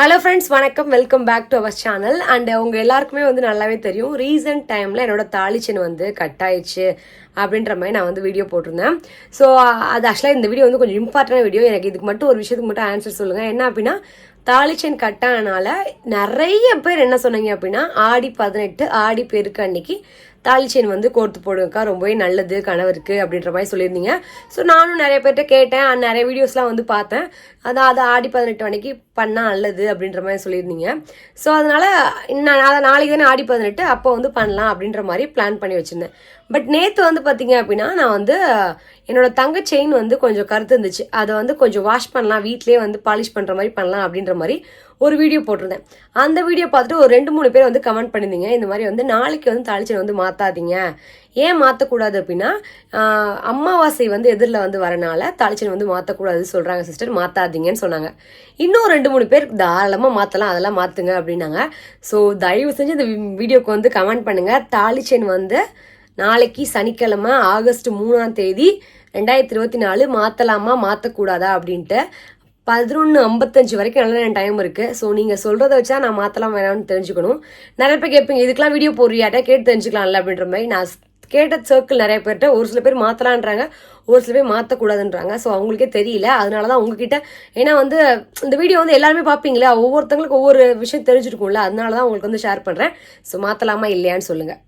Hello friends வணக்கம். Welcome back to our channel and உங்க எல்லாருக்குமே வந்து நல்லாவே தெரியும். ரீசன்ட் டைம்ல என்னோட தாளிச்சன் வந்து கட் ஆயிடுச்சு அப்படின்ற மாதிரி நான் வந்து வீடியோ போட்டிருந்தேன். ஸோ அது ஆக்சுவலாக இந்த வீடியோ வந்து கொஞ்சம் இம்பார்ட்டன்ட் வீடியோ எனக்கு இதுக்கு மட்டும் ஒரு விஷயத்துக்கு மட்டும் ஆன்சர் சொல்லுங்கள் என்ன அப்படின்னா தாளிச்சன் கட் நிறைய பேர் என்ன சொன்னீங்க அப்படின்னா ஆடி பதினெட்டு ஆடி பெருக்கு அன்னைக்கு தாலிச்சேன் வந்து கோர்த்து போடுங்கக்கா ரொம்பவே நல்லது கணவருக்கு அப்படின்ற மாதிரி சொல்லியிருந்தீங்க. ஸோ நானும் நிறைய பேர்கிட்ட கேட்டேன். நிறைய வீடியோஸ்லாம் வந்து பார்த்தேன். அதான் அதை ஆடி பதினெட்டு அன்னைக்கு பண்ணால் நல்லது அப்படின்ற மாதிரி சொல்லியிருந்தீங்க. ஸோ அதனால் நான் அதை நாளைக்கு தானே ஆடி பதினெட்டு அப்போ வந்து பண்ணலாம் அப்படின்ற மாதிரி பிளான் பண்ணி வச்சுருந்தேன். பட் நேற்று வந்து பார்த்தீங்க அப்படின்னா நான் வந்து என்னோட தங்க செயின் வந்து கொஞ்சம் கருத்து இருந்துச்சு. அதை வந்து கொஞ்சம் வாஷ் பண்ணலாம் வீட்லேயே வந்து பாலிஷ் பண்ணுற மாதிரி பண்ணலாம் அப்படின்ற மாதிரி ஒரு வீடியோ போட்டிருந்தேன். அந்த வீடியோ பார்த்துட்டு ஒரு ரெண்டு மூணு பேர் வந்து கமெண்ட் பண்ணியிருந்தீங்க. இந்த மாதிரி வந்து நாளைக்கு வந்து தாளிச்சனை வந்து மாற்றாதீங்க ஏன் மாற்றக்கூடாது அப்படின்னா அமாவாசை வந்து எதிரில் வந்து வரனால தாளிச்சனை வந்து மாற்றக்கூடாதுன்னு சொல்கிறாங்க சிஸ்டர் மாற்றாதீங்கன்னு சொன்னாங்க. இன்னும் ரெண்டு மூணு பேர் தாராளமாக மாற்றலாம் அதெல்லாம் மாற்றுங்க அப்படின்னாங்க. ஸோ தயவு செஞ்சு இந்த வீடியோக்கு வந்து கமெண்ட் பண்ணுங்கள் தாளிச்சன் வந்து நாளைக்கு சனிக்கிழமை ஆகஸ்ட் மூணாம் தேதி ரெண்டாயிரத்தி இருபத்தி நாலு மாற்றலாமா மாற்றக்கூடாதா அப்படின்ட்டு பதினொன்று ஐம்பத்தஞ்சு வரைக்கும் நல்ல டைம் இருக்கு. ஸோ நீங்கள் சொல்கிறத வச்சா நான் மாற்றலாம் வேணாம்னு தெரிஞ்சுக்கணும். நிறைய பேர் கேட்பீங்க இதுக்கெல்லாம் வீடியோ போடுறியாட்டா? கேட்டு தெரிஞ்சுக்கலாம்ல அப்படின்ற மாதிரி. நான் கேட்ட சர்க்கிள் நிறைய பேர்கிட்ட ஒரு சில பேர் மாற்றலான்றாங்க ஒரு சில பேர் மாற்றக்கூடாதுன்றாங்க ஸோ அவங்களுக்கே தெரியல. அதனால தான் உங்ககிட்ட ஏன்னா வந்து இந்த வீடியோ வந்து எல்லாருமே பார்ப்பீங்களா ஒவ்வொருத்தங்களுக்கு ஒவ்வொரு விஷயம் தெரிஞ்சிருக்கும்ல. அதனால தான் உங்களுக்கு வந்து ஷேர் பண்ணுறேன் ஸோ மாற்றலாமா இல்லையான்னு சொல்லுங்கள்